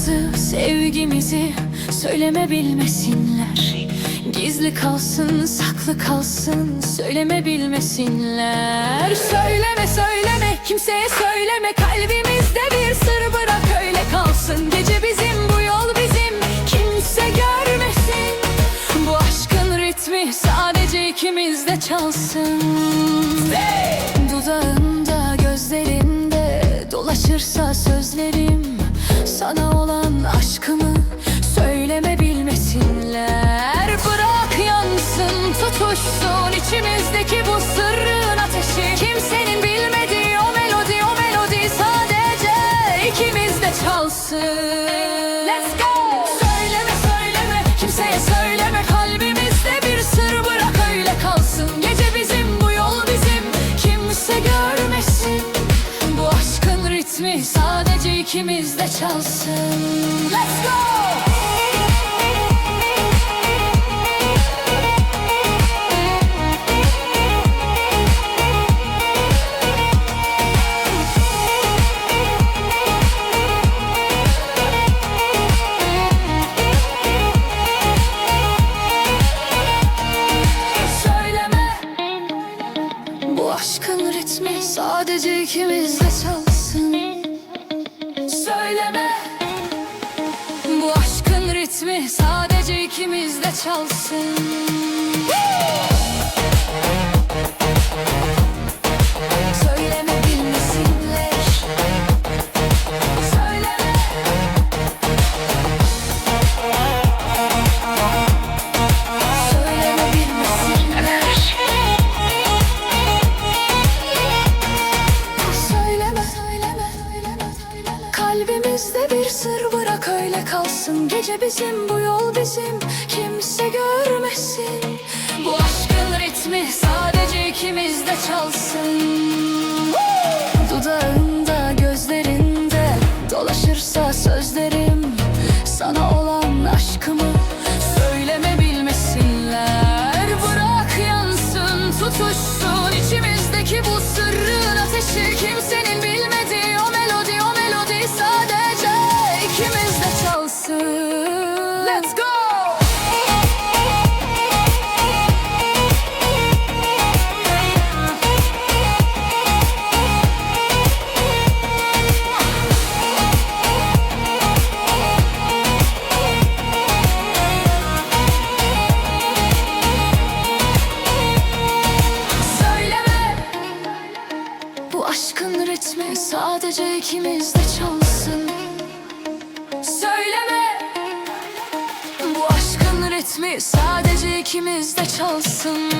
Aşkımızı, sevgimizi söyleme bilmesinler. Gizli kalsın, saklı kalsın, söyleme bilmesinler. Söyleme söyleme, kimseye söyleme. Kalbimizde bir sır bırak öyle kalsın. Gece bizim, bu yol bizim, kimse görmesin. Bu aşkın ritmi sadece ikimizde çalsın. Dudağında, gözlerinde dolaşırsa sözlerim çalsın Let's go! Söyleme söyleme, kimseye söyleme. Kalbimizde bir sır bırak öyle kalsın. Gece bizim, bu yol bizim. Kimse görmesin. Bu aşkın ritmi sadece ikimizde çalsın. Let's go! Sadece ikimizde çalsın. Söyleme. Bu aşkın ritmi sadece ikimizde çalsın Gece bizim, bu yol bizim. Kimse görmesin. Bu aşkın ritmi sadece ikimizde çalsın. Dudağında, gözlerinde Dolaşırsa sözlerim Sana olan aşkımı Söyleme bilmesinler. Bırak yansın, tutuşsun. İçimizdeki bu sırrın ateşi Kimsenin sadece ikimizde çalsın. Söyleme. Bu aşkın ritmi sadece ikimizde çalsın